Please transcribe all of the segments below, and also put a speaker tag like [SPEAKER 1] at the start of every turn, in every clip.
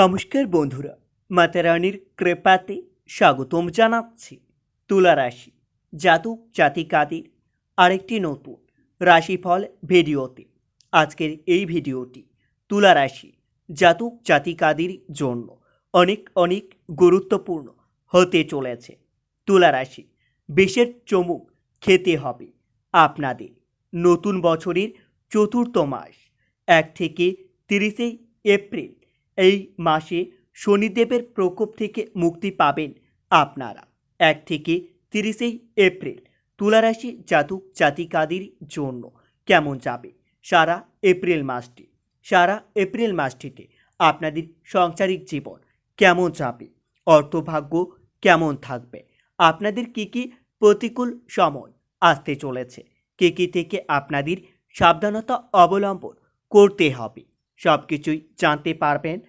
[SPEAKER 1] নমস্কার বন্ধুরা, মাতা রানীর কৃপাতে স্বাগতম জানাচ্ছি তুলা রাশি জাতক জাতিকাদের আরেকটি নতুন রাশিফল ভিডিওতে। আজকের এই ভিডিওটি তুলা রাশি জাতক জাতিকাদের জন্য অনেক অনেক গুরুত্বপূর্ণ হতে চলেছে। তুলা রাশি বিশের চমুক খেতে হবে আপনাদের। নতুন বছরের চতুর্থ মাস, এক থেকে তিরিশে এপ্রিল এই মাসে শনিদেবের প্রকোপ থেকে মুক্তি পাবেন আপনারা। এক থেকে তিরিশেই এপ্রিল তুলারাশি জাতক জাতিকাদের জন্য কেমন যাবে? সারা এপ্রিল মাসটি, সারা এপ্রিল মাসটিতে আপনাদের সাংসারিক জীবন কেমন যাবে? অর্থভাগ্য কেমন থাকবে? আপনাদের কি কি প্রতিকূল সময় আসতে চলেছে? কে কী থেকে আপনাদের সাবধানতা অবলম্বন করতে হবে? সব কিছুই জানতে পারবেন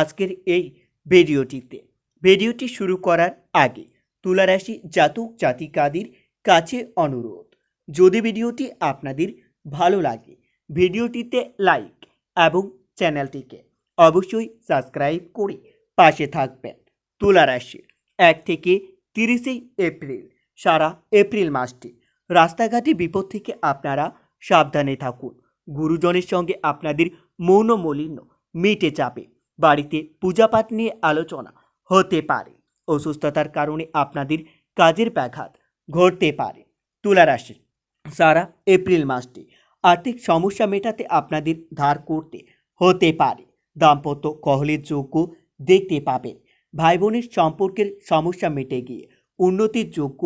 [SPEAKER 1] আজকের এই ভিডিওটিতে। ভিডিওটি শুরু করার আগে তুলারাশি জাতক জাতিকাদের কাছে অনুরোধ, যদি ভিডিওটি আপনাদের ভালো লাগে, ভিডিওটিতে লাইক এবং চ্যানেলটিকে অবশ্যই সাবস্ক্রাইব করে পাশে থাকবেন। তুলারাশি এক থেকে তিরিশে এপ্রিল, সারা এপ্রিল মাসটি। রাস্তাঘাটে বিপদ থেকে আপনারা সাবধানে থাকুন। গুরুজনের সঙ্গে আপনাদের মৌনমলিন্য মিটে যাবে। বাড়িতে পূজাপাঠ নিয়ে আলোচনা হতে পারে। অসুস্থতার কারণে আপনাদের কাজের ব্যাঘাত ঘটতে পারে। তুলা রাশি, সারা এপ্রিল মাসটি আর্থিক সমস্যা মেটাতে আপনাদের ধার করতে হতে পারে। দাম্পত্য কহলের যোগ্য দেখতে পাবেন। ভাই বোনের সম্পর্কের সমস্যা মিটে গিয়ে উন্নতির যোগ্য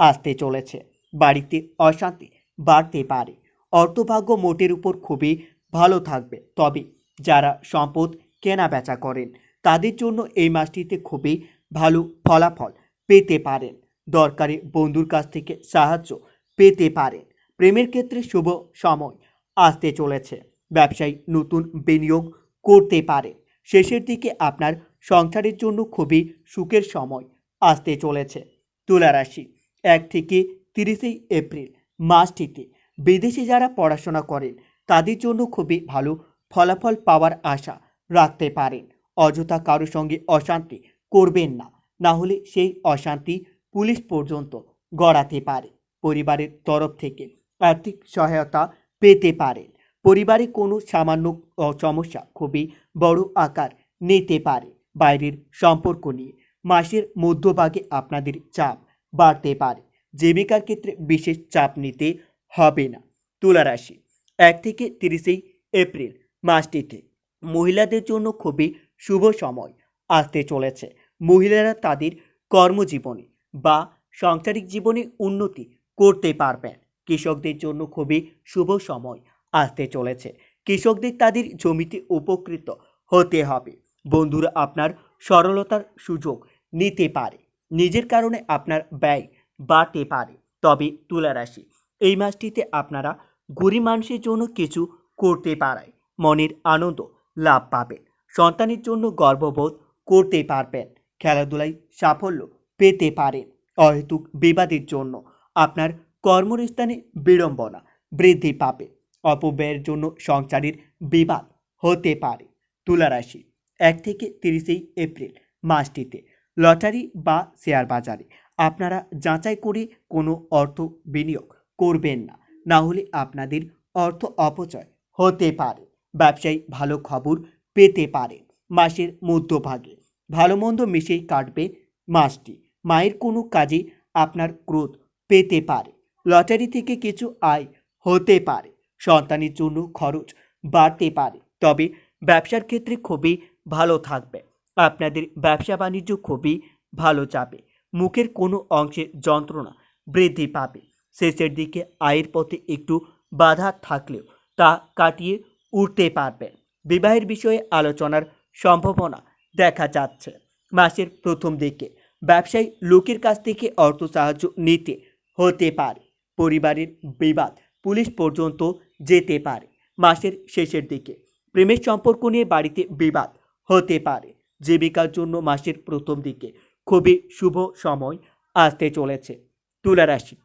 [SPEAKER 1] আসতে চলেছে। বাড়িতে অশান্তি বাড়তে পারে। অর্থভাগ্য মোটের উপর খুবই ভালো থাকবে। তবে যারা সম্পদ কেনা বেচা করেন। তাদের জন্য এই মাসটিতে খুবই ভালো ফলাফল পেতে পারেন। দরকারি বন্ধুর কাছ থেকে সাহায্য পেতে পারেন। প্রেমের ক্ষেত্রে শুভ সময় আসতে চলেছে। ব্যবসায়ী নতুন বিনিয়োগ করতে পারেন শেষের দিকে আপনার সংসারের জন্য খুবই সুখের সময় আসতে চলেছে। তুলা রাশি এক থেকে তিরিশে এপ্রিল মাসটিতে। বিদেশে যারা পড়াশোনা করেন, তাদের জন্য খুবই ভালো ফলাফল পাওয়ার আশা রাখতে পারেন অযথা কারোর সঙ্গে অশান্তি করবেন না। না হলে সেই অশান্তি পুলিশ পর্যন্ত গড়াতে পারে। পরিবারের তরফ থেকে আর্থিক সহায়তা পেতে পারেন পরিবারে কোনো সামান্য সমস্যা খুবই বড় আকার নিতে পারে। বাইরের সম্পর্ক নিয়ে মাসের মধ্যভাগে আপনাদের চাপ বাড়তে পারে। জীবিকার ক্ষেত্রে বিশেষ চাপ নিতে হবে না। তুলা রাশি, এক থেকে তিরিশেই এপ্রিল মাসটিতে। মহিলাদের জন্য খুবই শুভ সময় আসতে চলেছে। মহিলারা তাদের কর্মজীবনে বা সাংসারিক জীবনে উন্নতি করতে পারবেন। কৃষকদের জন্য খুবই শুভ সময় আসতে চলেছে। কৃষকদের তাদের জমিতে উপকৃত হতে হবে। বন্ধুরা, আপনার সরলতার সুযোগ নিতে পারে। নিজের কারণে আপনার ব্যয় বাড়তে পারে। তবে তুলা রাশি এই মাসটিতে আপনারা গরিব মানুষের জন্য কিছু করতে পারায় মনের আনন্দ লাভ পাবেন। সন্তানের জন্য গর্ববোধ করতে পারবেন। খেলাধুলায় সাফল্য পেতে পারেন অহেতুক বিবাদের জন্য। আপনার কর্মস্থানে বিড়ম্বনা বৃদ্ধি পাবে। অপব্যয়ের জন্য সংসারের বিবাদ হতে পারে। তুলা রাশি, এক থেকে তিরিশেই এপ্রিল মাসটিতে। লটারি বা শেয়ার বাজারে। আপনারা যাচাই করে কোনো অর্থ বিনিয়োগ করবেন না। না হলে আপনাদের অর্থ অপচয় হতে পারে। ব্যবসায়ী ভালো খবর পেতে পারে মাসের মধ্যভাগে। ভালো মন্দ মিশেই কাটবে মাসটি। মায়ের কোনো কাজে আপনার ক্রোধ পেতে পারে। লটারি থেকে কিছু আয় হতে পারে। সন্তানের জন্য খরচ বাড়তে পারে। তবে ব্যবসার ক্ষেত্রে খুবই ভালো থাকবে। আপনাদের ব্যবসা বাণিজ্য খুবই ভালো যাবে। মুখের কোনো অংশে যন্ত্রণা বৃদ্ধি পাবে। শেষের দিকে আয়ের পথে একটু বাধা থাকলেও তা কাটিয়ে উঠতে পারবেন বিবাহের বিষয়ে আলোচনার সম্ভাবনা দেখা যাচ্ছে। মাসের প্রথম দিকে ব্যবসায়ী লোকের কাছ থেকে অর্থ সাহায্য নিতে হতে পারে। পরিবারের বিবাদ পুলিশ পর্যন্ত যেতে পারে। মাসের শেষের দিকে প্রেমের সম্পর্ক নিয়ে বাড়িতে বিবাদ হতে পারে। জীবিকার জন্য মাসের প্রথম দিকে খুবই শুভ সময় আসতে চলেছে। তুলা রাশি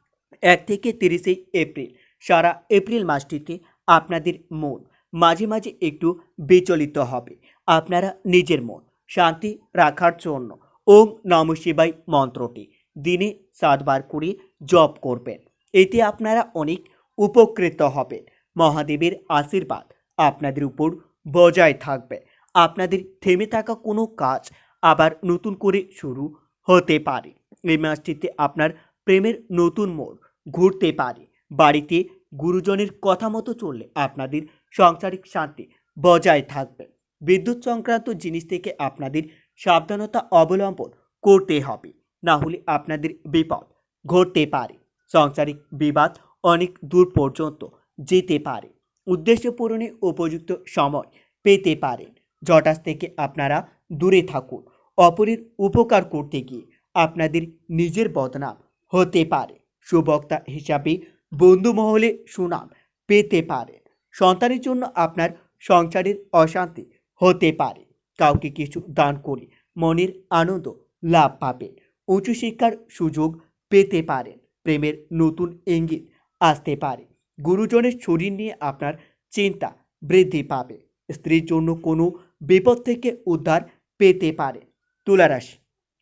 [SPEAKER 1] এক থেকে তিরিশে এপ্রিল, সারা এপ্রিল মাসটিতে আপনাদের মন মাঝে মাঝে একটু বিচলিত হবে। আপনারা নিজের মন শান্তি রাখার জন্য ওম নম শিবাই মন্ত্রটি দিনে সাতবার করে জপ করবেন। এতে আপনারা অনেক উপকৃত হবেন। মহাদেবের আশীর্বাদ আপনাদের উপর বজায় থাকবে। আপনাদের থেমে থাকা কোনো কাজ আবার নতুন করে শুরু হতে পারে। এই মাসটিতে আপনার প্রেমের নতুন মোড় ঘুরতে পারে। বাড়িতে গুরুজনের কথা মতো চললে আপনাদের সাংসারিক শান্তি বজায় থাকবে। বিদ্যুৎ সংক্রান্ত জিনিস থেকে আপনাদের সাবধানতা অবলম্বন করতে হবে, না হলে আপনাদের বিপদ ঘটতে পারে। সাংসারিক বিবাদ অনেক দূর পর্যন্ত যেতে পারে। উদ্দেশ্য পূরণে উপযুক্ত সময় পেতে পারেন। জটাস থেকে আপনারা দূরে থাকুন। অপরের উপকার করতে গিয়ে আপনাদের নিজের বদনাম হতে পারে। সুবক্তা হিসাবে বন্ধু মহলে সুনাম পেতে পারেন সন্তানের জন্য আপনার সংসারের অশান্তি হতে পারে। কাউকে কিছু দান করে মনের আনন্দ লাভ পাবেন। উচ্চশিক্ষার সুযোগ পেতে পারেন। প্রেমের নতুন ইঙ্গিত আসতে পারে। গুরুজনের শরীর নিয়ে আপনার চিন্তা বৃদ্ধি পাবে। স্ত্রীর জন্য কোনো বিপদ থেকে উদ্ধার পেতে পারে। তুলারাশি,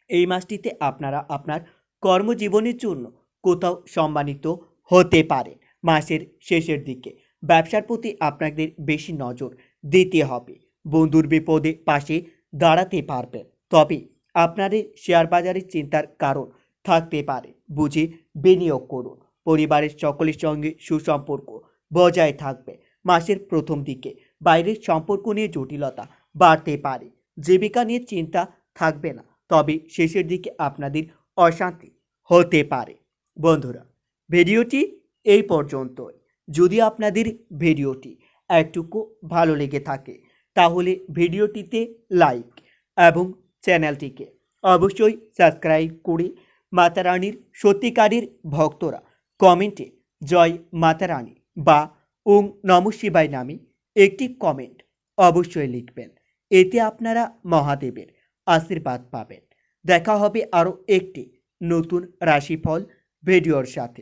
[SPEAKER 1] এই মাসটিতে আপনারা আপনার কর্মজীবনের জন্য কোথাও সম্মানিত হতে পারে। মাসের শেষের দিকে ব্যবসার প্রতি আপনাদের বেশি নজর দিতে হবে। বন্ধুর বিপদে পাশে দাঁড়াতে পারবেন। তবে আপনাদের শেয়ার বাজারের চিন্তার কারণ থাকতে পারে বুঝে বিনিয়োগ করুন। পরিবারের সকলের সঙ্গে সুসম্পর্ক বজায় থাকবে। মাসের প্রথম দিকে বাইরের সম্পর্ক নিয়ে জটিলতা বাড়তে পারে। জীবিকা নিয়ে চিন্তা থাকবে না। তবে শেষের দিকে আপনাদের অশান্তি হতে পারে। বন্ধুরা ভিডিওটি এই পর্যন্তই। যদি আপনাদের ভিডিওটি একটুকু ভালো লেগে থাকে, তাহলে ভিডিওটিতে লাইক এবং চ্যানেলটিকে অবশ্যই সাবস্ক্রাইব করে মাতারানীর সত্যিকারের ভক্তরা কমেন্টে জয় মাতারানী বা ওং নম শিবায় নামে একটি কমেন্ট অবশ্যই লিখবেন। এতে আপনারা মহাদেবের আশীর্বাদ পাবেন। দেখা হবে আরও একটি নতুন রাশিফল ভিডিওর সাথে।